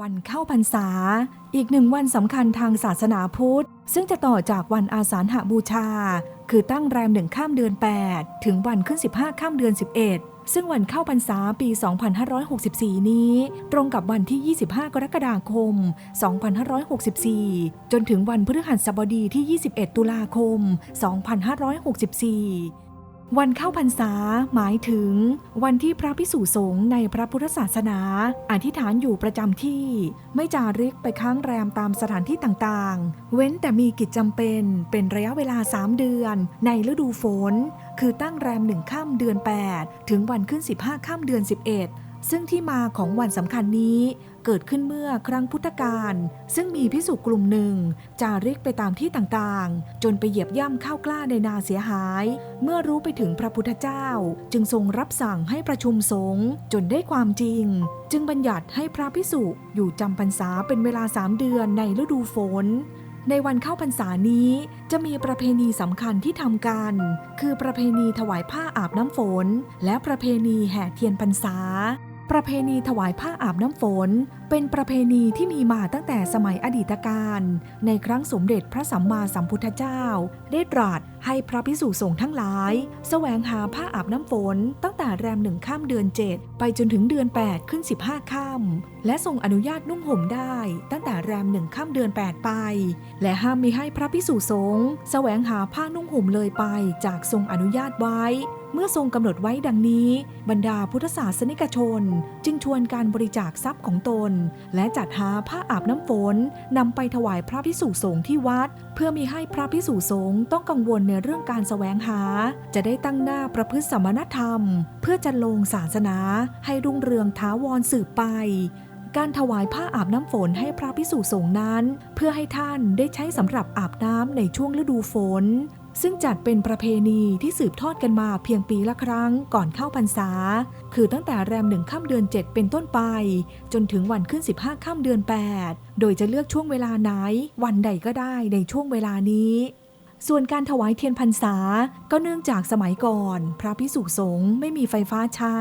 วันเข้าพรรษา อีกหนึ่งวันสำคัญทางศาสนาพุทธ ซึ่งจะต่อจากวันอาสาฬหบูชา คือตั้งแรมหนึ่งข้ามเดือน 8 ถึงวันขึ้น 15 ข้ามเดือน 11 ซึ่งวันเข้าพรรษาปี 2564 นี้ ตรงกับวันที่ 25 กรกฎาคม 2564 จนถึงวันพฤหัสบดีที่ 21 ตุลาคม 2564 วันเข้าพรรษาหมายถึง วันที่พระพิสุสงฆ์ในพระพุทธศาสนา อธิษฐานอยู่ประจำที่ ไม่จาริกไปค้างแรมตามสถานที่ต่างๆ เว้นแต่มีกิจจำเป็นเป็นระยะเวลา 3 เดือน ในฤดูฝน คือตั้งแรมหนึ่งข้ามเดือน 8 ถึงวันขึ้น 15ข้ามเดือน 11ซึ่งที่มาของวันสำคัญนี้ เกิดขึ้นเมื่อครั้งพุทธกาลซึ่งมีพิสุกลุ่มหนึ่ง จาริกไปตามที่ต่างๆ จนไปเหยียบย่ำข้าวกล้าในนาเสียหาย เมื่อรู้ไปถึงพระพุทธเจ้า จึงทรงรับสั่งให้ประชุมสงฆ์จนได้ความจริง จึงบัญญัติให้พระพิสุอยู่จำพรรษาเป็นเวลาสามเดือนในฤดูฝนในวันเข้าพรรษานี้จะมีประเพณีสำคัญที่ทำกัน คือประเพณีถวายผ้าอาบน้ำฝน และประเพณีแห่เทียนพรรษา ประเพณีถวายผ้าอาบน้ำฝน เป็นประเพณีที่มีมาตั้งแต่สมัยอดีตการ ในครั้งสมเด็จพระสัมมาสัมพุทธเจ้า ได้ตรัสให้พระพิสุสงฆ์ทั้งหลาย แสวงหาผ้าอาบน้ำฝน ตั้งแต่แรมหนึ่งข้ามเดือน 7 ไปจนถึงเดือน 8 ขึ้น 15ข้ามและทรงอนุญาตนุ่งห่มได้ ตั้งแต่แรมหนึ่งข้ามเดือน 8 ไป และห้ามมิให้พระพิสุสงฆ์แสวงหาผ้านุ่งห่มเลยไป จากทรงอนุญาตไว้ เมื่อทรงกำหนดไว้ดังนี้ บรรดาพุทธศาสนิกชน จึงชวนการบริจาคทรัพย์ของตนและจัดหาผ้าอาบน้ำฝนนำไปถวายพระพิสุสงฆ์ที่วัด เพื่อมีให้พระพิสุสงฆ์ต้องกังวลในเรื่องการแสวงหา จะได้ตั้งหน้าประพฤติสมณธรรม เพื่อจะลงศาสนาให้รุ่งเรืองท้าวรสืบไปการถวายผ้าอาบน้ำฝนให้พระพิสุสงฆ์นั้น เพื่อให้ท่านได้ใช้สำหรับอาบน้ำในช่วงฤดูฝน ซึ่งจัดเป็นประเพณีที่สืบทอดกันมาเพียงปีละครั้งก่อนเข้าพรรษา คือตั้งแต่แรมหนึ่งข้ามเดือน 7 เป็นต้นไป จนถึงวันขึ้น 15ข้ามเดือน 8 โดยจะเลือกช่วงเวลาไหน วันใดก็ได้ในช่วงเวลานี้ ส่วนการถวายเทียนพรรษา ก็เนื่องจากสมัยก่อน พระพิสุสงฆ์ไม่มีไฟฟ้าใช้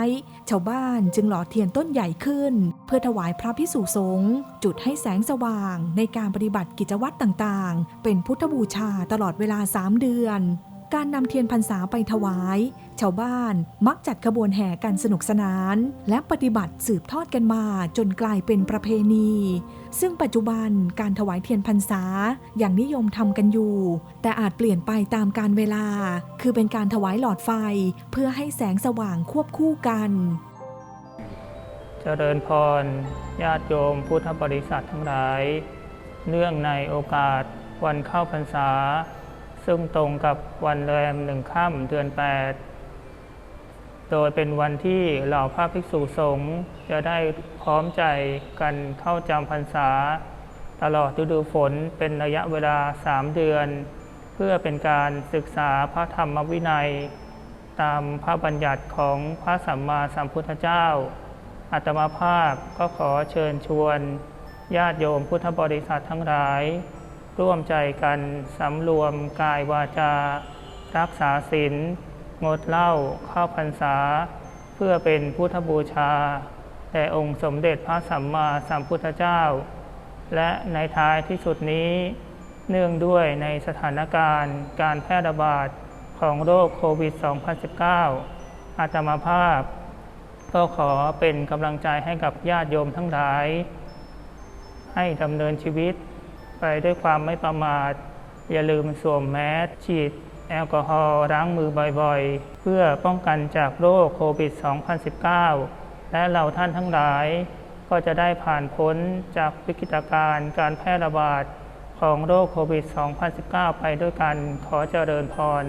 ชาวบ้านจึงหล่อเทียนต้นใหญ่ขึ้น เพื่อถวายพระพิสุสงฆ์จุดให้แสงสว่าง ในการปฏิบัติกิจวัตรต่างๆ เป็นพุทธบูชาตลอดเวลา 3 เดือน การนำเทียนพรรษาไปถวาย ชาวบ้านมักจัดขบวนแห่กันสนุกสนาน และปฏิบัติสืบทอดกันมาจนกลายเป็นประเพณี ซึ่งปัจจุบันการถวายเทียนพรรษาอย่างนิยมทำกันอยู่ แต่อาจเปลี่ยนไปตามการเวลา คือเป็นการถวายหลอดไฟเพื่อให้แสงสว่างควบคู่กันเจริญพร ญาติโยมพุทธบริษัททั้งหลาย เนื่องในโอกาสวันเข้าพรรษา ซึ่งตรงกับวันแรมหนึ่งค่ำเดือน 8 โดยเป็นวันที่เหล่าพระภิกษุสงฆ์จะได้พร้อมใจกันเข้าจำพรรษา ตลอดฤดูฝนเป็นระยะเวลา3เดือน เพื่อเป็นการศึกษาพระธรรมวินัย ตามพระบัญญัติของพระสัมมาสัมพุทธเจ้าอาตมาภาพก็ขอเชิญชวน ญาติโยมพุทธบริษัททั้งหลาย ร่วมใจกันสำรวมกายวาจา รักษาศีลงดเหล้าเข้าพรรษา เพื่อเป็นพุทธบูชาแด่องค์สมเด็จพระสัมมาสัมพุทธเจ้า และในท้ายที่สุดนี้ เนื่องด้วยในสถานการณ์การแพร่ระบาดของโรคโควิด -2019 อาตมาภาพ ก็ขอเป็นกำลังใจให้กับญาติโยมทั้งหลาย ให้ดำเนินชีวิต ไปด้วยความไม่ประมาท อย่าลืมสวมแมสฉีดแอลกอฮอล์ล้างมือบ่อยๆ เพื่อป้องกันจากโรคโควิด -2019 และเราท่านทั้งหลาย ก็จะได้ผ่านพ้นจากวิกฤตการณ์การแพร่ระบาดของโรคโควิด -2019 ไปด้วยกันขอเจริญพร